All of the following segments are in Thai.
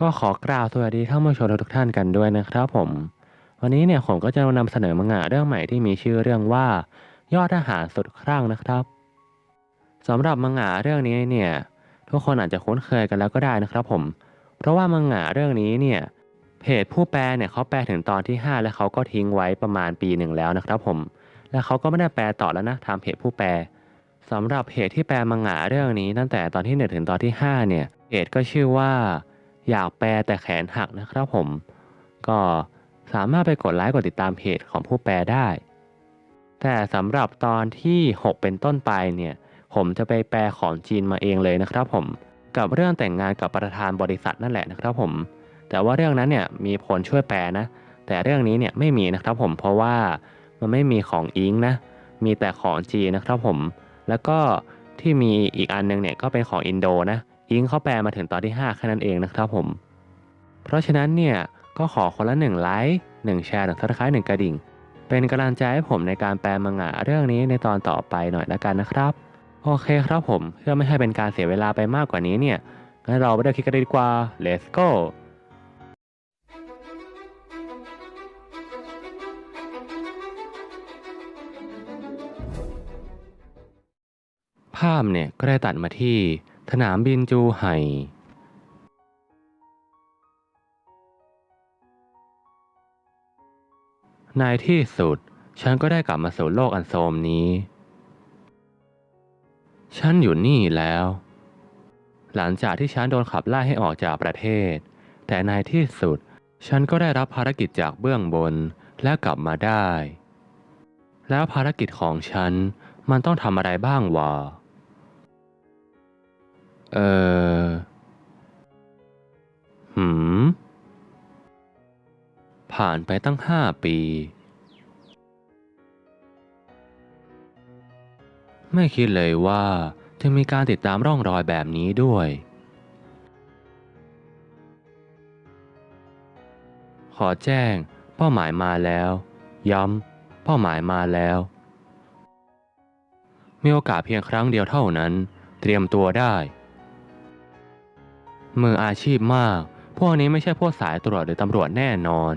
ก็ขอกล่าวสวัสดีท่านผู้ชมทุกท่านกันด้วยนะครับผม วันนี้เนี่ยผมก็จะมานำเสนอมังงะเรื่องใหม่ที่มีชื่อเรื่องว่า ยอดทหารสุดครั่งนะครับสำหรับมังงะเรื่องนี้เนี่ยทุกคนอาจจะคุ้นเคยกันแล้วก็ได้นะครับผม เพราะว่ามังงะเรื่องนี้เนี่ยเพจผู้แปลเนี่ยเขาแปลถึงตอนที่ 5 แล้วเขาก็ทิ้งไว้ประมาณปีหนึ่งแล้วนะครับผม และเขาก็ไม่ได้แปลต่อแล้วนะทางเพจผู้แปลสำหรับเพจที่แปลมังงะเรื่องนี้ตั้งแต่ตอนที่1ถึงตอนที่5เนี่ยเพจก็ชื่อว่า อยากแปลแต่แขนหักนะครับผม ก็สามารถไปกดไลค์กดติดตามเพจของผู้แปลได้ แต่สำหรับตอนที่ 6 เป็นต้นไปเนี่ย ผมจะไปแปลของจีนมาเองเลยนะครับผม กับเรื่องแต่งงานกับประธานบริษัทนั่นแหละนะครับผม แต่ว่าเรื่องนั้นเนี่ยมีผลช่วยแปลนะ แต่เรื่องนี้เนี่ยไม่มีนะครับผม เพราะว่ามันไม่มีของอิงนะ มีแต่ของจีนนะครับผม แล้วก็ที่มีอีกอันนึงเนี่ยก็เป็นของอินโดนะ อิงเขาแปลมาถึงตอนที่ 5 แค่นั้นเองนะครับผม เพราะฉะนั้นเนี่ยก็ขอคนละ1ไลค์1แชร์หนึ่งซับสไครต์หนึ่งกระดิ่ง เป็นกำลังใจให้ผมในการแปลมังงะเรื่องนี้ในตอนต่อไปหน่อยละกันนะครับ โอเคครับผมเพื่อไม่ให้เป็นการเสียเวลาไปมากกว่านี้เนี่ยงั้นเราไปเริ่มคิดกันเลยดีกว่า let's go ภาพเนี่ยก็ได้ตัดมาที่ สนามบินจูไห่ ในที่สุด ฉันก็ได้กลับมาสู่โลกอันโทมนี้ ฉันอยู่นี่แล้ว หลังจากที่ฉันโดนขับไล่ให้ออกจากประเทศ แต่ในที่สุด ฉันก็ได้รับภารกิจจากเบื้องบนและกลับมาได้ แล้วภารกิจของฉันมันต้องทำอะไรบ้างวะ เออหืม ผ่านไปตั้งห้าปี ไม่คิดเลยว่าจะมีการติดตามร่องรอยแบบนี้ด้วย ขอแจ้ง เป้าหมายมาแล้ว ย้ำ เป้าหมายมาแล้ว มีโอกาสเพียงครั้งเดียวเท่านั้น เตรียมตัวได้ มืออาชีพมาก พวกนี้ไม่ใช่พวกสายตรวจหรือตำรวจแน่นอน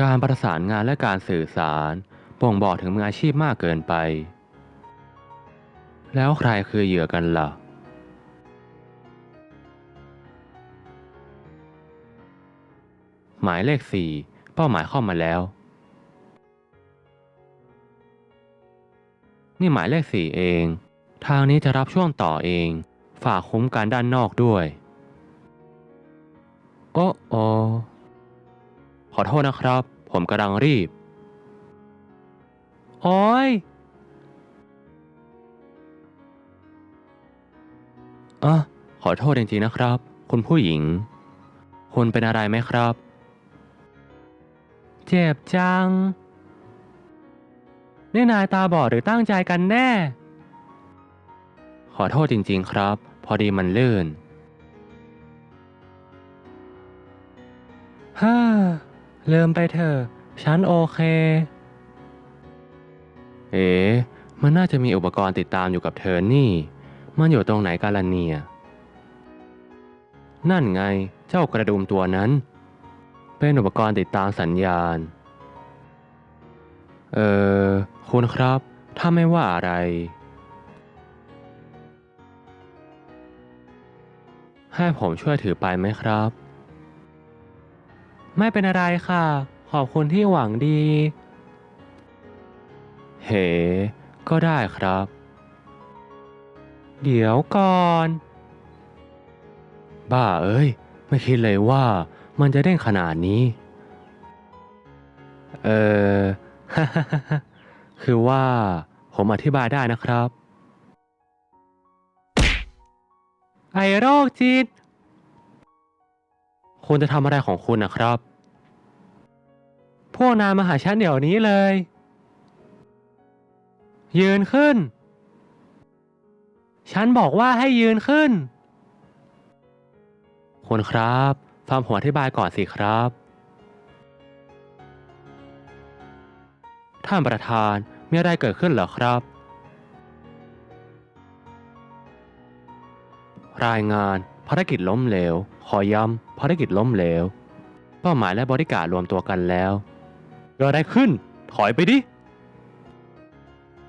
การประสานงานและการสื่อสารบ่งบอกถึงมืออาชีพมากเกินไป แล้วใครคือเหยื่อกันล่ะ หมายเลขสี่เป้าหมายเข้ามาแล้ว นี่หมายเลขสี่เอง ทางนี้จะรับช่วงต่อเอง ฝากคุ้มกันด้านนอกด้วย โอ้โอขอโทษนะครับ ผมกำลังรีบ โอ้ยอะขอโทษจริงๆนะครับ คุณผู้หญิง คุณเป็นอะไรไหมครับ เจ็บจัง นี่นายตาบอดหรือตั้งใจกันแน่ ขอโทษจริงๆครับ พอดีมันลื่น ฮ่าลืมไปเถอะ ฉันโอเค เอ๋มันน่าจะมีอุปกรณ์ติดตามอยู่กับเธอนี่ มันอยู่ตรงไหนกันล่ะเนีย นั่นไงเจ้ากระดุมตัวนั้น เป็นอุปกรณ์ติดตามสัญญาณ เออคุณครับ ถ้าไม่ว่าอะไร ให้ผมช่วยถือไปไหมครับ ไม่เป็นอะไรค่ะ ขอบคุณที่หวังดี เฮ้ก็ได้ครับ เดี๋ยวก่อน บ้าเอ้ย ไม่คิดเลยว่ามันจะเด้งขนาดนี้ เออ คือว่าผมอธิบายได้นะครับ ไอโรคจิต คุณจะทำอะไรของคุณนะครับ พวกนายมาหาฉันเดี๋ยวนี้เลย ยืนขึ้น ฉันบอกว่าให้ยืนขึ้น คุณครับฟังผมอธิบายก่อนสิครับ ท่านประธานมีอะไรเกิดขึ้นเหรอครับ รายงานภารกิจล้มเหลวขขอย้ำภารกิจล้มเหลว เป้าหมายและบริการรวมตัวกันแล้ว เกิดอะไรขึ้น ถอยไปดิ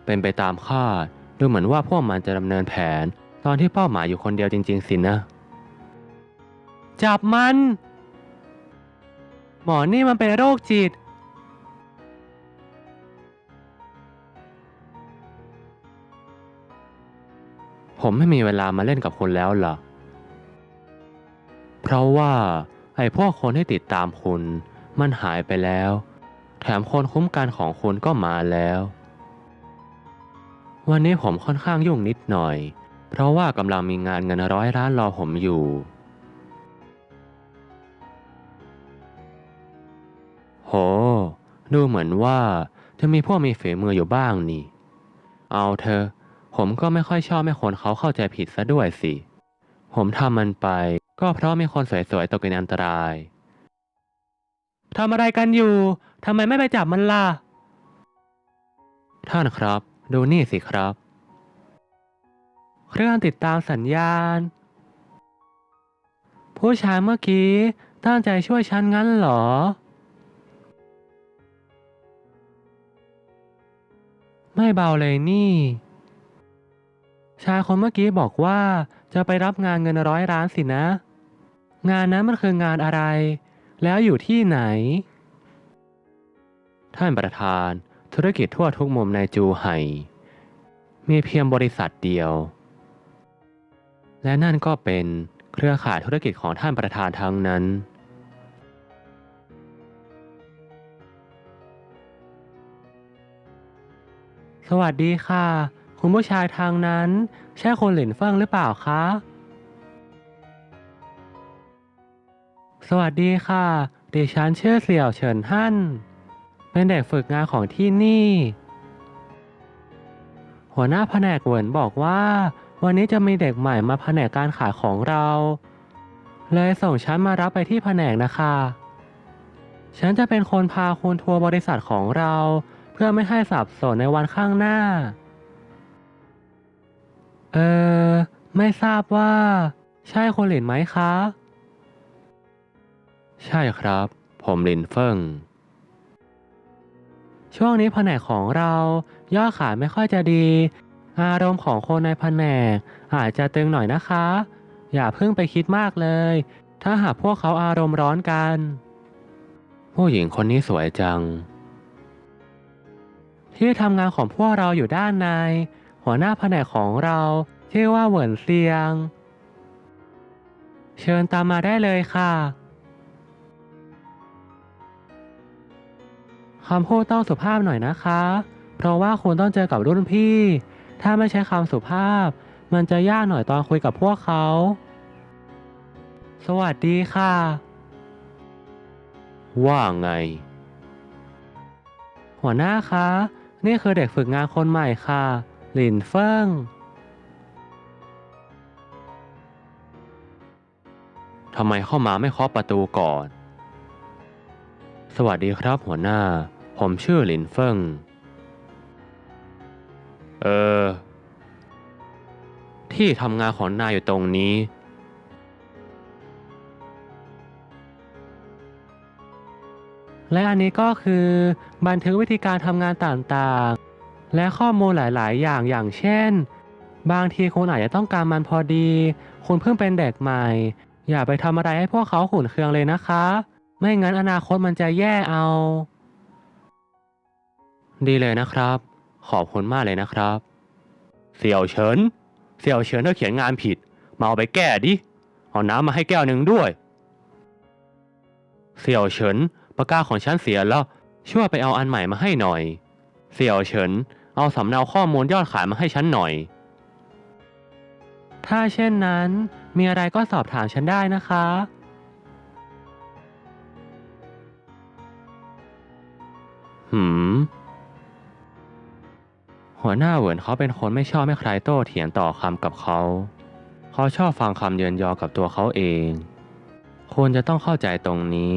เป็นไปตามคาดดูเหมือนว่าพวกมันจะดำเนินแผน ตอนที่เป้าหมายอยู่คนเดียวจริง ๆ สินะจับมัน หมอนี่มันเป็นโรคจิต ผมไม่มีเวลามาเล่นกับคุณแล้วล่ะเพราะว่าไอ้พวกคนที่ติดตามคุณ มันหายไปแล้ว แถมคนคุ้มกันของคุณก็มาแล้ว วันนี้ผมค่อนข้างยุ่งนิดหน่อย เพราะว่ากำลังมีงานเงินร้อยล้านรอผมอยู่ โห ดูเหมือนว่าจะมีพวกมีฝีมืออยู่บ้างนี่ เอาเธอ ผมก็ไม่ค่อยชอบให้คนเขาเข้าใจผิดซะด้วยสิ ผมทำมันไปก็เพราะมีคนสวยๆตกเป็นอันตราย ทำอะไรกันอยู่ ทำไมไม่ไปจับมันล่ะ ท่านครับ ดูนี่สิครับ เครื่องติดตามสัญญาณ ผู้ชายเมื่อกี้ตั้งใจช่วยฉันงั้นเหรอ ไม่เบาเลยนี่ ชายคนเมื่อกี้บอกว่าจะไปรับงานเงินร้อยล้านสินะ งานนั้นมันคืองานอะไร แล้วอยู่ที่ไหน ท่านประธานธุรกิจทั่วทุกมุมในจูไห่ มีเพียงบริษัทเดียว และนั่นก็เป็นเครือข่ายธุรกิจของท่านประธานทั้งนั้น สวัสดีค่ะ คุณผู้ชายทางนั้น ใช่คนหลินเฟิงหรือเปล่าคะ สวัสดีค่ะ ดิฉันชื่อเสี่ยวเฉินฮั่น เป็นเด็กฝึกงานของที่นี่ หัวหน้าแผนกเหวินบอกว่า วันนี้จะมีเด็กใหม่มาแผนกการขายของเรา เลยส่งฉันมารับไปที่แผนกนะคะ ฉันจะเป็นคนพาคุณทัวร์บริษัทของเรา เพื่อไม่ให้สับสนในวันข้างหน้า เออ ไม่ทราบว่า ใช่คนหลินไหมคะ ใช่ครับ ผมลินเฟิง ช่วงนี้แผนกของเรายอดขายไม่ค่อยจะดี อารมณ์ของคนในแผนกอาจจะตึงหน่อยนะคะ อย่าเพิ่งไปคิดมากเลย ถ้าหากพวกเขาอารมณ์ร้อนกัน ผู้หญิงคนนี้สวยจัง ที่ทำงานของพวกเราอยู่ด้านใน หัวหน้าแผนกของเราชื่อว่าเหวินเซียง เชิญตามมาได้เลยค่ะ คำพูดต้องสุภาพหน่อยนะคะ เพราะว่าคุณต้องเจอกับรุ่นพี่ ถ้าไม่ใช้คำสุภาพ มันจะยากหน่อยตอนคุยกับพวกเขา สวัสดีค่ะ ว่าไง หัวหน้าคะ นี่คือเด็กฝึกงานคนใหม่ค่ะ หลินเฟิงทำไมเข้ามาไม่เคาะประตูก่อน สวัสดีครับหัวหน้า ผมชื่อหลินเฟิง เออ ที่ทำงานของนายอยู่ตรงนี้ และอันนี้ก็คือบันทึกวิธีการทำงานต่างๆ และข้อมูลหลายๆ อย่างอย่างเช่น บางทีคุณอาจจะต้องการมันพอดี คุณเพิ่งเป็นเด็กใหม่ อย่าไปทำอะไรให้พวกเขาขุนเคืองเลยนะคะ ไม่งั้นอนาคตมันจะแย่เอา ดีเลยนะครับ ขอบคุณมากเลยนะครับ เสี่ยวเฉิน เสี่ยวเฉินเธอเขียนงานผิด มาเอาไปแก้ดิ เอาน้ำมาให้แก้วหนึ่งด้วย เสี่ยวเฉินปากกาของฉันเสียแล้ว ช่วยไปเอาอันใหม่มาให้หน่อย เสี่ยวเฉิน เอาสำเนาข้อมูลยอดขายมาให้ฉันหน่อย ถ้าเช่นนั้น มีอะไรก็สอบถามฉันได้นะคะหืม หัวหน้าเหวินเขาเป็นคนไม่ชอบให้ใครโต้เถียงต่อคำกับเขา เขาชอบฟังคำเยินยอกับตัวเขาเองคุณจะต้องเข้าใจตรงนี้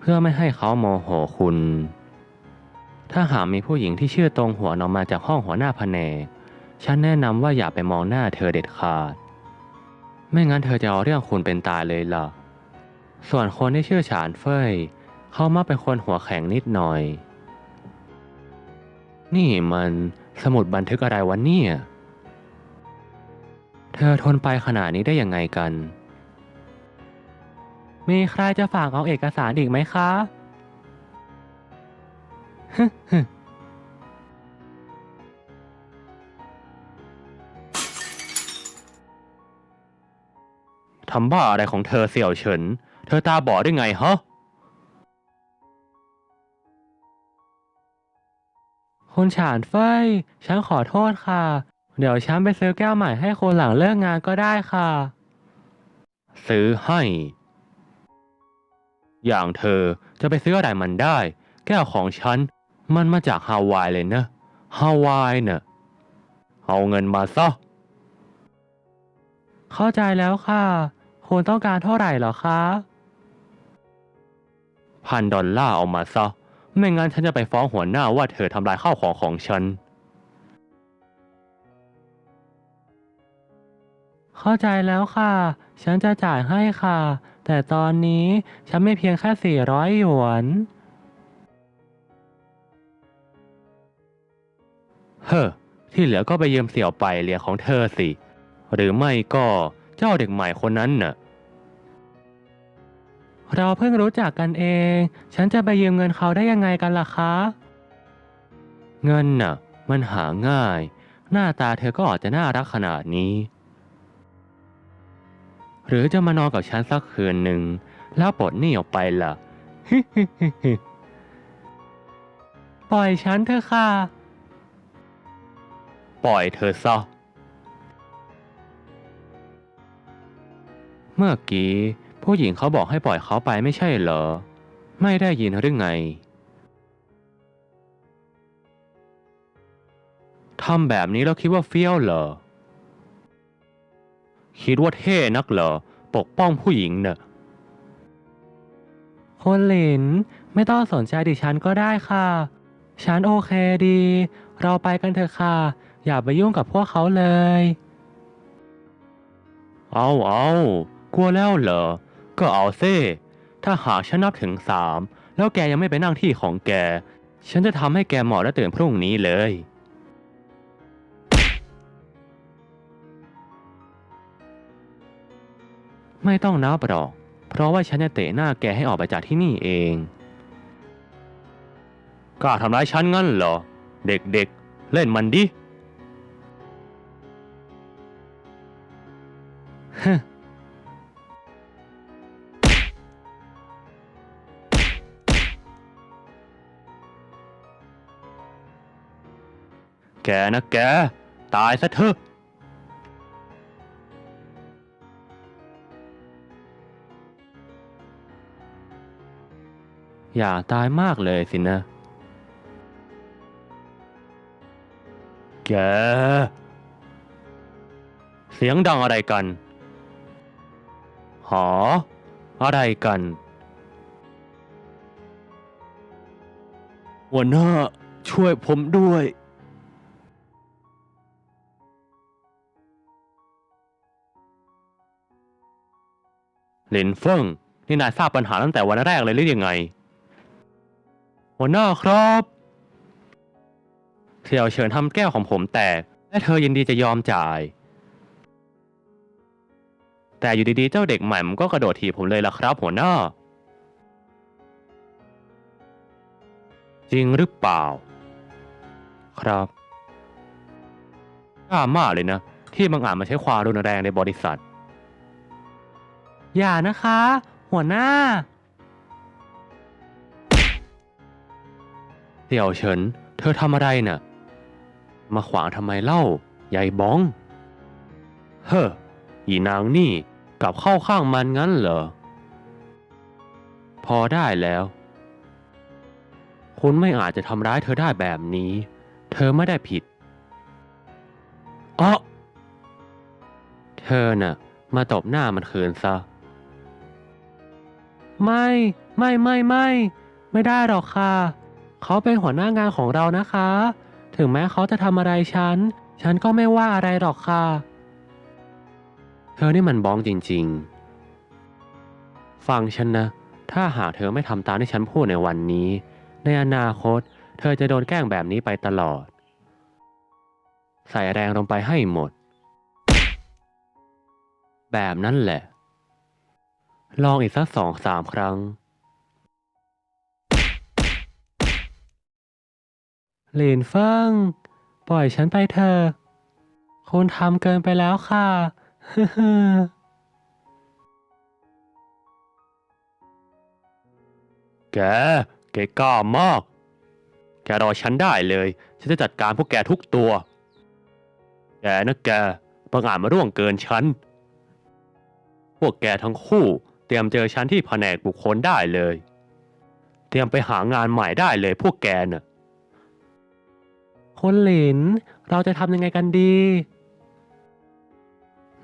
เพื่อไม่ให้เขาโมโหคุณ ถ้าหากมีผู้หญิงที่ชื่อตรงหัวนออกมาจากห้องหัวหน้าแผนก ฉันแนะนำว่าอย่าไปมองหน้าเธอเด็ดขาด ไม่งั้นเธอจะเอาเรื่องคุณเป็นตายเลยล่ะ ส่วนคนที่ชื่อฉานเฟยเขามาเป็นคนหัวแข็งนิดหน่อย นี่มัน สมุดบันทึกอะไรวะเนี่ย เธอทนไปขนาดนี้ได้ยังไงกัน มีใครจะฝากเอาเอกสารอีกไหมคะทำบ้าอะไรของเธอเสี่ยวเฉิน เธอตาบอดได้ไงฮะ คุณฉานเฟยฉันขอโทษค่ะ เดี๋ยวฉันไปซื้อแก้วใหม่ให้คนหลังเลิกงานก็ได้ค่ะ ซื้อให้ อย่างเธอจะไปซื้ออะไรมันได้ แก้วของฉัน มันมาจากฮาวายเลยนะฮาวายเน่ะเอาเงินมาซะ เข้าใจแล้วค่ะ คุณต้องการเท่าไหร่หรอคะ พันดอลลาร์เอามาซะ ไม่งั้นฉันจะไปฟ้องหัวหน้าว่าเธอทำลายข้าวของของฉัน เข้าใจแล้วค่ะ ฉันจะจ่ายให้ค่ะ แต่ตอนนี้ฉันไม่เพียงแค่ 400 หยวน เฮ้อ ที่เหลือก็ไปยืมเสี่ยวไปเรียของเธอสิ หรือไม่ก็เจ้าเด็กใหม่คนนั้นน่ะ เราเพิ่งรู้จักกันเอง ฉันจะไปยืมเงินเขาได้ยังไงกันล่ะคะ เงินน่ะ มันหาง่าย หน้าตาเธอก็อาจจะน่ารักขนาดนี้ หรือจะมานอนกับฉันสักคืนหนึ่ง แล้วปลดหนี้ออกไปล่ะ ปล่อยฉันเถอะค่ะ ปล่อยเธอซะ เมื่อกี้ ผู้หญิงเขาบอกให้ปล่อยเขาไปไม่ใช่เหรอ ไม่ได้ยินหรือไงทำแบบนี้แล้วคิดว่าเฟี้ยวเหรอ คิดว่าเท่นักเหรอ ปกป้องผู้หญิงเน่ะคนหลิน ไม่ต้องสนใจดิฉันก็ได้ค่ะ ฉันโอเคดี เราไปกันเถอะค่ะ อย่าไปยุ่งกับพวกเขาเลย เอาเอากลัวแล้วเหรอ ก็เอาเซ่ ถ้าหากฉันนับถึงสามแล้วแกยังไม่ไปนั่งที่ของแก ฉันจะทำให้แกหมอและตื่นพรุ่งนี้เลย ไม่ต้องนับหรอก เพราะว่าฉันจะเตะหน้าแกให้ออกไปจากที่นี่เองกล้าทำร้ายฉันงั้นเหรอ เด็กๆเล่นมันดิ ฮ แกนะแก ตายซะเถอะ อย่าตายมากเลยสินะ แก เสียงดังอะไรกัน หอ อะไรกันหัวหน้าช่วยผมด้วย หลินเฟิงนี่นายทราบปัญหาตั้งแต่วันแรกเลยหรือยังไง หัวหน้าครับเสี่ยวเฉินทำแก้วของผมแตกและเธอยินดีจะยอมจ่าย แต่อยู่ดีๆ เจ้าเด็กใหม่มันก็กระโดดถีบผมเลยล่ะครับ หัวหน้า จริงหรือเปล่า ครับกล้ามากเลยนะ ที่บางอาจมาใช้ความรุนแรงในบริษัท อย่านะคะ หัวหน้าเสี่ยวเฉิน เธอทำอะไรน่ะ มาขวางทำไมเล่า ยายบ้อง เฮ้ออีนางนี่กลับเข้าข้างมันงั้นเหรอ พอได้แล้ว คุณไม่อาจจะทำร้ายเธอได้แบบนี้ เธอไม่ได้ผิดอ๋อเธอน่ะ มาตบหน้ามันคืนซะ ไม่ไม่ไม่ไม่ ไม่ได้หรอกค่ะ เขาเป็นหัวหน้างานของเรานะคะ ถึงแม้เขาจะทำอะไรฉัน ฉันก็ไม่ว่าอะไรหรอกค่ะ เธอนี่มันบ้องจริงๆ ฟังฉันนะ ถ้าหากเธอไม่ทำตามที่ฉันพูดในวันนี้ ในอนาคต เธอจะโดนแกล้งแบบนี้ไปตลอด ใส่แรงลงไปให้หมด แบบนั้นแหละ ลองอีกสักสองสามครั้ง หลินเฟิงปล่อยฉันไปเถอะคุณทำเกินไปแล้วค่ะแก แกกล้ามาก แกรอฉันได้เลย ฉันจะจัดการพวกแกทุกตัว แกนะแก ประงาจมาร่วงเกินฉัน พวกแกทั้งคู่ เตรียมเจอฉันที่แผนกบุคคลได้เลย เตรียมไปหางานใหม่ได้เลยพวกแกเน่ะคนหลิน เราจะทำยังไงกันดี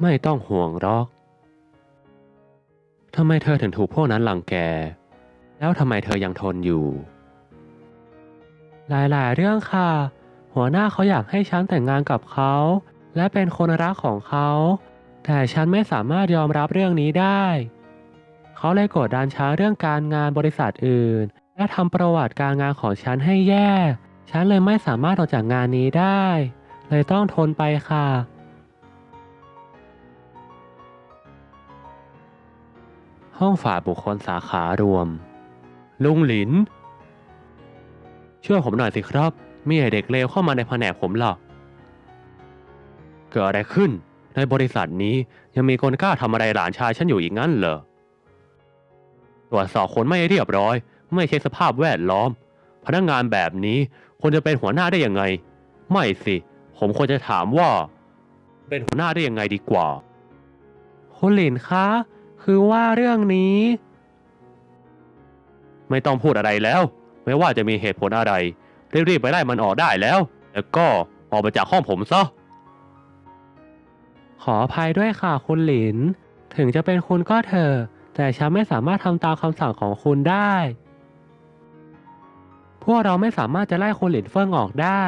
ไม่ต้องห่วงหรอกทำไมเธอถึงถูกพวกนั้นหลังแก แล้วทำไมเธอยังทนอยู่ หลายๆ เรื่องค่ะ หัวหน้าเขาอยากให้ฉันแต่งงานกับเขา และเป็นคนรักของเขา แต่ฉันไม่สามารถยอมรับเรื่องนี้ได้ เขาเลยกดดันฉันเรื่องการงานบริษัทอื่น และทำประวัติการงานของฉันให้แย่ ฉันเลยไม่สามารถออกจากงานนี้ได้ เลยต้องทนไปค่ะ ห้องฝ่ายบุคคลสาขารวม ลุงหลิน ช่วยผมหน่อยสิครับ มีเด็กเลวเข้ามาในแผนกผมหรอกเกิดอะไรขึ้น ในบริษัทนี้ยังมีคนกล้าทำอะไรหลานชายฉันอยู่อีกงั้นเหรอ ตรวจสอบคนไม่เรียบร้อย ไม่ใช่สภาพแวดล้อม พนักงงานแบบนี้ควรจะเป็นหัวหน้าได้ยังไง ไม่สิ ผมควรจะถามว่า เป็นหัวหน้าได้ยังไงดีกว่าคุณหลินคะ คือว่าเรื่องนี้ ไม่ต้องพูดอะไรแล้ว ไม่ว่าจะมีเหตุผลอะไร รีบๆไปไล่มันออกได้แล้ว แล้วก็ออกไปจากห้องผมซะขออภัยด้วยค่ะคุณหลิน ถึงจะเป็นคุณก็เถอะ แต่ฉันไม่สามารถทำตามคำสั่งของคุณได้ พวกเราไม่สามารถจะไล่คุณหลินเฟิงออกได้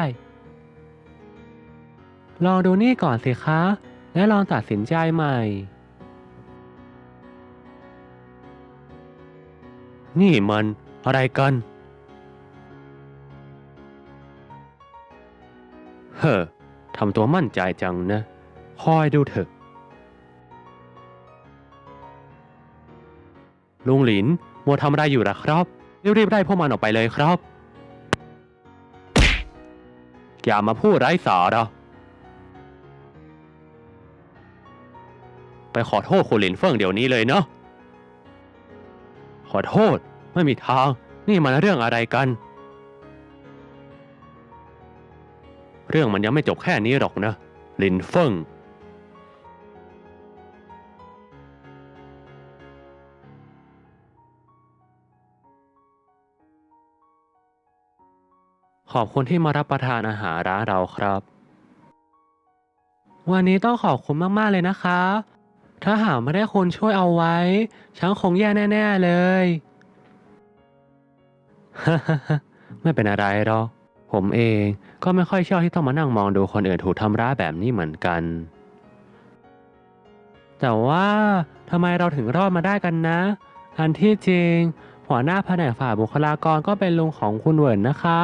ลองดูนี่ก่อนสิคะ และลองตัดสินใจใหม่ นี่มันอะไรกัน เฮ้อทำตัวมั่นใจจังนะ คอยดูเถอะ ลุงหลิน มัวทำอะไรอยู่ล่ะครับ รีบๆไล่พวกมันออกไปเลยครับ อย่ามาพูดไร้สาระไปขอโทษคุณหลินเฟิงเดี๋ยวนี้เลยเนาะขอโทษไม่มีทาง นี่มันเรื่องอะไรกัน เรื่องมันยังไม่จบแค่นี้หรอกนะลินเฟิง อบคุณที่มารับประทานอาหารร้านเราครับ วันนี้ต้องขอบคุณมาก ๆ เลยนะคะ ถ้าหากไม่ได้คุณช่วยเอาไว้ ฉันคงแย่แน่ ๆ เลยฮไม่เป็นอะไรหรอก ผมเองก็ไม่ค่อยชอบที่ต้องมานั่งมองดูคนอื่นถูกทำร้ายแบบนี้เหมือนกัน แต่ว่าทำไมเราถึงรอดมาได้กันนะ อันที่จริงหัวหน้าแผนกฝ่ายบุคลากรก็เป็นลุงของคุณเหวินนะคะ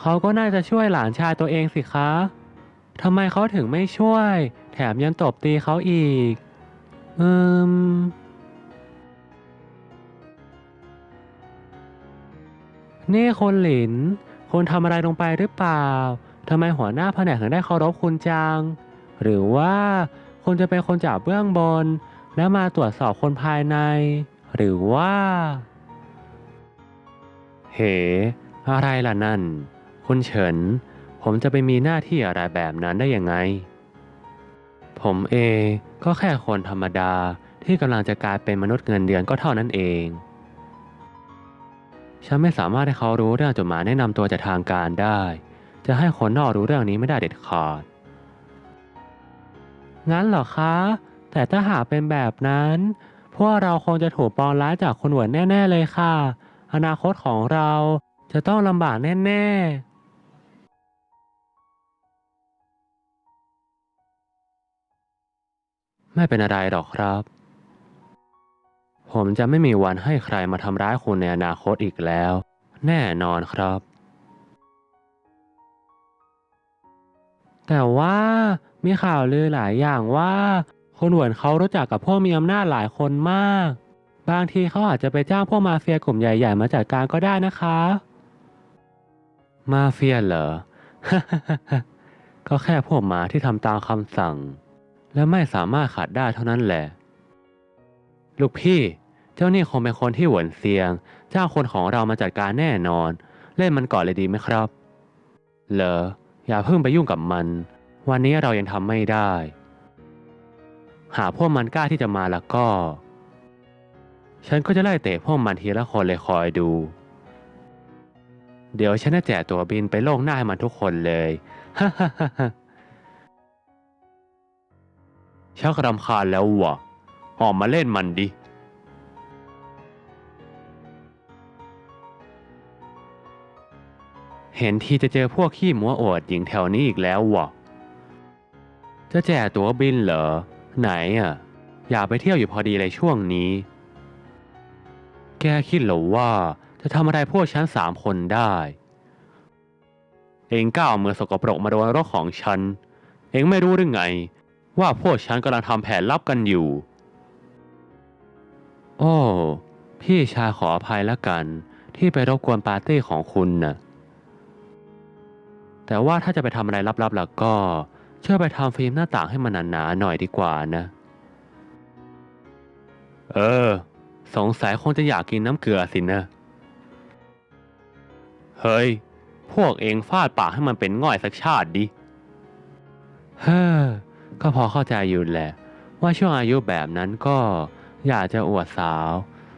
เขาก็น่าจะช่วยหลานชายตัวเองสิคะทำไมเขาถึงไม่ช่วย แถมยังตบตีเขาอีก อืม นี่คนหลินคุณทำอะไรลงไปหรือเปล่าทำไมหัวหน้าแผนกถึงได้เคารพคุณจัง หรือว่าคุณจะเป็นคนจากเบื้องบน แล้วมาตรวจสอบคนภายใน หรือว่าเฮ้อะไรล่ะนั่น คุณเฉิน ผมจะไปมีหน้าที่อะไรแบบนั้นได้ยังไง ผมเองก็แค่คนธรรมดาที่กำลังจะกลายเป็นมนุษย์เงินเดือนก็เท่านั้นเอง ฉันไม่สามารถให้เขารู้เรื่องจดหมายแนะนำตัวจากทางการได้ จะให้คนนอกรู้เรื่องนี้ไม่ได้เด็ดขาด งั้นเหรอคะ แต่ถ้าหากเป็นแบบนั้น พวกเราคงจะถูกปองร้ายจากคนหวนแน่ ๆ เลยค่ะ อนาคตของเราจะต้องลำบากแน่ ๆ ไม่เป็นอะไรหรอกครับ ผมจะไม่มีวันให้ใครมาทำร้ายคุณในอนาคตอีกแล้ว แน่นอนครับ แต่ว่ามีข่าวลือหลายอย่างว่าคุณหวนเขารู้จักกับพวกมีอำนาจหลายคนมาก บางทีเขาอาจจะไปจ้างพวกมาเฟียกลุ่มใหญ่ ๆ มาจัดการก็ได้นะคะ มาเฟียเหรอ ก็แค่พวกหมาที่ทำตามคำสั่ง และไม่สามารถขัดได้เท่านั้นแหละ ลูกพี่ เจ้านี่คงเป็นคนที่หวนเซียง เจ้าคนของเรามาจัดการแน่นอน เล่นมันก่อนเลยดีไหมครับ เหรอ อย่าเพิ่งไปยุ่งกับมัน วันนี้เรายังทำไม่ได้ หากพวกมันกล้าที่จะมาแล้วก็ ฉันก็จะไล่เตะพวกมันทีละคนเลยคอยดู เดี๋ยวฉันจะแจกตัวบินไปโลกหน้าให้มันทุกคนเลยฮ่าฮ่าฮ่า ชักรำคาญแล้ววะออกมาเล่นมันดิ เห็นทีจะเจอพวกขี้มัวอวดหญิงแถวนี้อีกแล้ววะจะแจกตั๋วบินเหรอ ไหนอะ อยากไปเที่ยวอยู่พอดีเลยช่วงนี้ แกคิดเหรอว่าจะทำอะไรพวกฉันสามคนได้ เองก้าวเมือสกปรกมาโดนรถของฉัน เองไม่รู้หรือไง ว่าพวกฉันกำลังทำแผนลับกันอยู่ โอ้ พี่ชายขออภัยแล้วกัน ที่ไปรบกวนปาร์ตี้ของคุณน่ะ แต่ว่าถ้าจะไปทำอะไรลับๆแล้วก็เชื่อไปทำฟิล์มหน้าต่างให้มันหนาๆหน่อยดีกว่านะ เออ สงสัยคงจะอยากกินน้ำเกลือสินะ เฮ้ย พวกเองฟาดปากให้มันเป็นง่อยสักชาติดิ เฮ้อ ก็พอเข้าใจอยู่แหละ ว่าช่วงอายุแบบนั้นก็อยากจะอวดสาว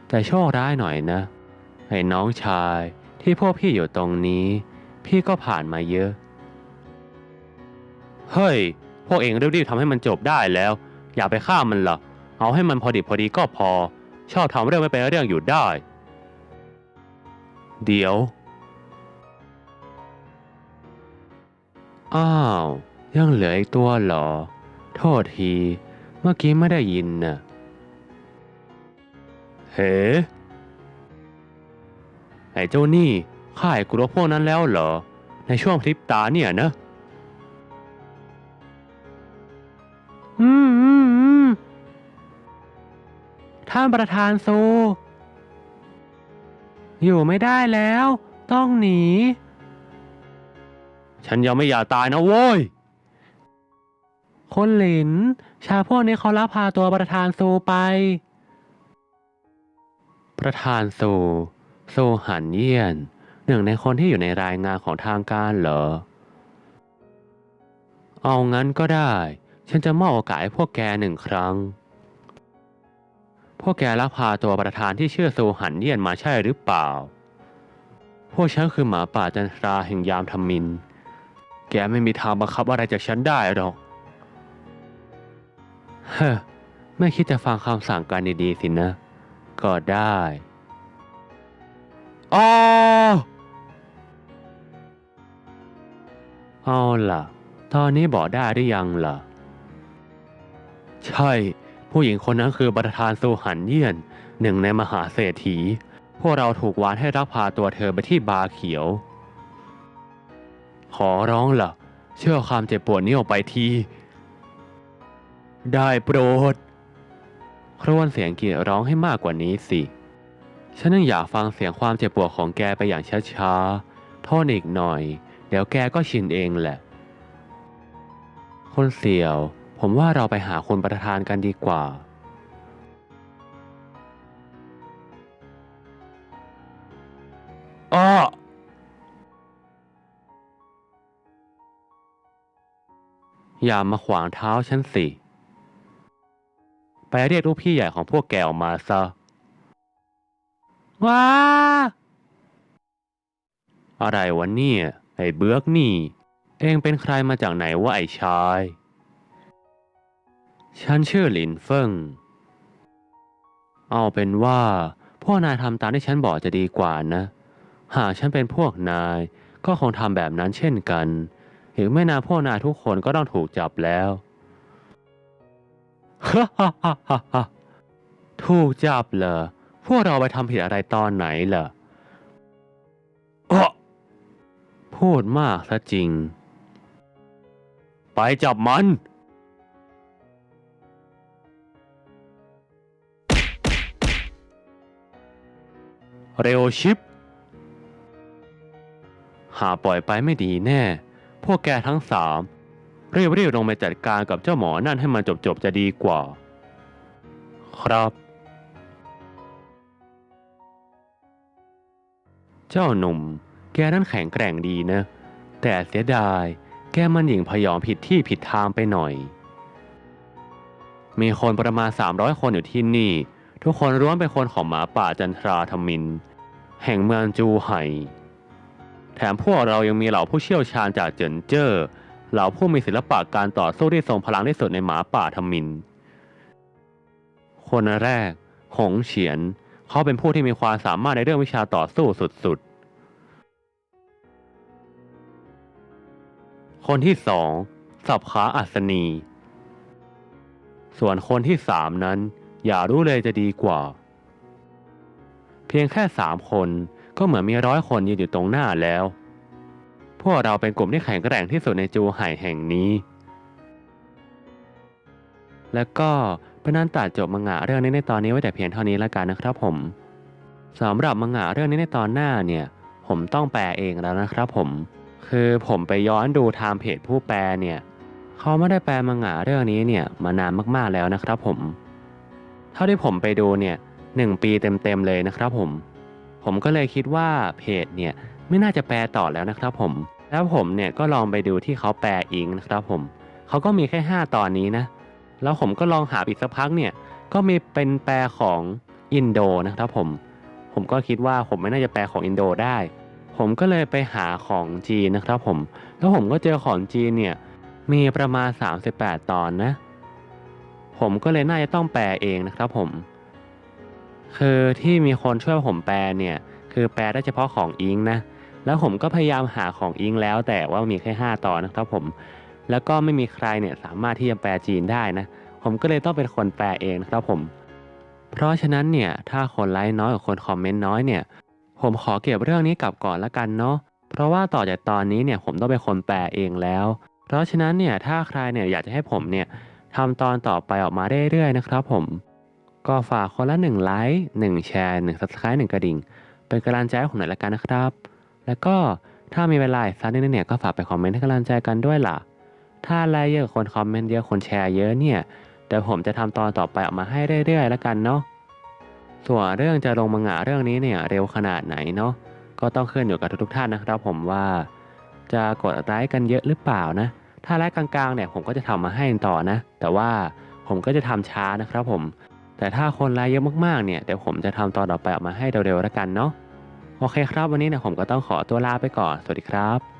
แต่โชคร้ายหน่อยนะ ไอ้น้องชายที่พวกพี่อยู่ตรงนี้ พี่ก็ผ่านมาเยอะ เฮ้ย พวกเองรีบๆทำให้มันจบได้แล้ว อย่าไปฆ่ามันละเอาให้มันพอดีพอดีก็พอ ชอบทำเรื่องไม่เป็นเรื่องอยู่ได้ เดี๋ยว อ้าว ยังเหลืออีกตัวเหรอ โทษที เมื่อกี้ไม่ได้ยินน่ะเฮ้ไอ้เจ้านี่ข่ายกลัวพวกนั้นแล้วเหรอ ในช่วงพริบตาเนี่ยนะ อืมอืมอืมท่านประธานโซ อยู่ไม่ได้แล้ว ต้องหนี ฉันยังไม่อยากตายนะโว้ย คนหลิน ชาพวกนี้เขาลักพาตัวประธานซูไป ประธานซูซูหันเยี่ยน หนึ่งในคนที่อยู่ในรายงานของทางการเหรอ เอางั้นก็ได้ ฉันจะมอบโอกาสให้พวกแกหนึ่งครั้ง พวกแกลักพาตัวประธานที่ชื่อซูหันเยี่ยนมาใช่หรือเปล่า พวกฉันคือหมาป่าจันทราแห่งยามทมิน แกไม่มีทางบังคับอะไรจากฉันได้หรอก เฮ้อไม่คิดจะฟังคำสั่งการดีๆสินะ ก็ได้อ๋อเอาล่ะ ตอนนี้บอกได้หรือยังล่ะ ใช่ ผู้หญิงคนนั้นคือประธานซูหันเยี่ยน หนึ่งในมหาเศรษฐี พวกเราถูกวานให้รับพาตัวเธอไปที่บาร์เขียว ขอร้องล่ะ เชื่อความเจ็บปวดนี้ออกไปที ได้โปรด ครวญเสียงกรีดร้องให้มากกว่านี้สิ ฉันยังอยากฟังเสียงความเจ็บปวดของแกไปอย่างช้าๆโทษอีกหน่อย เดี๋ยวแกก็ชินเองแหละ คนเสี่ยว ผมว่าเราไปหาคนประธานกันดีกว่าอ้ออย่ามาขวางเท้าฉันสิ ไปเรียกลูกพี่ใหญ่ของพวกแกออกมาซะ ว้า อะไรวะเนี่ย ไอ้เบือกนี่ เองเป็นใครมาจากไหนวะไอ้ชาย ฉันชื่อหลินเฟิง เอาเป็นว่าพวกนายทำตามที่ฉันบอกจะดีกว่านะ หากฉันเป็นพวกนายก็คงทำแบบนั้นเช่นกันอีกไม่นานพวกนายทุกคนก็ต้องถูกจับแล้ว ถูกจับเหรอ พวกเราไปทำผิดอะไรตอนไหนเหรอพูดมากซะจริง ไปจับมัน เร็วชิป หาปล่อยไปไม่ดีแน่ พวกแกทั้งสาม รีบๆลงไปจัดการกับเจ้าหมอนั่นให้มันจบๆจะดีกว่า ครับ เจ้าหนุ่ม แกนั้นแข็งแกร่งดีนะ แต่เสียดาย แกมันหญิงพยองผิดที่ผิดทางไปหน่อย มีคนประมาณ 300 คนอยู่ที่นี่ ทุกคนล้วนเป็นคนของหมาป่าจันทราธมิน แห่งเมืองจูไห่แถมพวกเรายังมีเหล่าผู้เชี่ยวชาญจากเจินเจ้อ เหล่าผู้มีศิลปะการต่อสู้ที่ทรงพลังที่สุดในหมาป่าธมิน คนแรก หงเฉียน เขาเป็นผู้ที่มีความสามารถในเรื่องวิชาต่อสู้สุดๆ คนที่สองสับขาอัศนี ส่วนคนที่สามนั้น อย่ารู้เลยจะดีกว่า เพียงแค่สามคนก็เหมือนมีร้อยคนยืนอยู่ตรงหน้าแล้ว วกเราเป็นกลุ่มที่แข็งแกร่งที่สุดในจูไห่แห่งนี้ แล้วก็เป็นนั้นตัดจบมังงะเรื่องนี้ในตอนนี้ไว้แต่เพียงเท่านี้แล้วกันนะครับผมสำหรับมังงะเรื่องนี้ในตอนหน้าเนี่ย ผมต้องแปลเองแล้วนะครับผม คือผมไปย้อนดูไทม์เพจผู้แปลเนี่ยเขาไม่ได้แปลมังงะเรื่องนี้เนี่ยมานานมากๆแล้วนะครับผม เท่าที่ผมไปดูเนี่ยหนึ่งปีเต็มๆเลยนะครับผม ผมก็เลยคิดว่าเพจเนี่ยไม่น่าจะแปลต่อแล้วนะครับผม แล้วผมเนี่ยก็ลองไปดูที่เขาแปลอิงนะครับผมเขาก็มีแค่ 5 ตอนนี้นะ แล้วผมก็ลองหาอีกสักพักเนี่ย ก็มีเป็นแปลของอินโดนะครับผม ผมก็คิดว่าผมไม่น่าจะแปลของอินโดได้ ผมก็เลยไปหาของจีนนะครับผม แล้วผมก็เจอของจีนเนี่ยมีประมาณ 38 ตอนนะ ผมก็เลยน่าจะต้องแปลเองนะครับผม คือที่มีคนช่วยผมแปลเนี่ย คือแปลได้เฉพาะของอิงนะ แล้วผมก็พยายามหาของอิงแล้ว แต่ว่ามีแค่ 5 ตอนนะครับผม แล้วก็ไม่มีใครเนี่ยสามารถที่จะแปลจีนได้นะ ผมก็เลยต้องเป็นคนแปลเองนะครับผม เพราะฉะนั้นเนี่ยถ้าคนไลค์น้อยกับคนคอมเมนต์น้อยเนี่ย ผมขอเก็บเรื่องนี้กลับก่อนละกันเนาะ เพราะว่าต่อจากตอนนี้เนี่ยผมต้องเป็นคนแปลเองแล้ว เพราะฉะนั้นเนี่ยถ้าใครเนี่ยอยากจะให้ผมเนี่ยทำตอนต่อไปออกมาเรื่อยๆนะครับผมก็ฝากคนละ1ไลค์1แชร์1 subscribe 1กระดิ่ง เป็นกำลังใจให้ผมหน่อยละกันนะครับ แล้วก็ถ้ามีเวลาสักนิดนึงเนี่ยก็ฝากไปคอมเมนต์ให้กำลังใจกันด้วยล่ะ ถ้าไลค์เยอะคนคอมเมนต์เยอะคนแชร์เยอะเนี่ยเดี๋ยวผมจะทำตอนต่อไปออกมาให้เรื่อยๆ แล้วกันเนาะ ส่วนเรื่องจะลงมังงะเรื่องนี้เนี่ยเร็วขนาดไหนเนาะก็ต้องขึ้นอยู่กับทุกๆท่านนะครับผมว่า จะกดไลค์กันเยอะหรือเปล่านะ ถ้าไลค์กลางๆเนี่ยผมก็จะทำมาให้ต่อนะ แต่ว่าผมก็จะทำช้านะครับผม แต่ถ้าคนไลค์เยอะมากๆเนี่ยเดี๋ยวผมจะทำตอนต่อไปออกมาให้เร็วๆแล้วกันเนาะ โอเคครับ วันนี้เนี่ยผมก็ต้องขอตัวลาไปก่อน สวัสดีครับ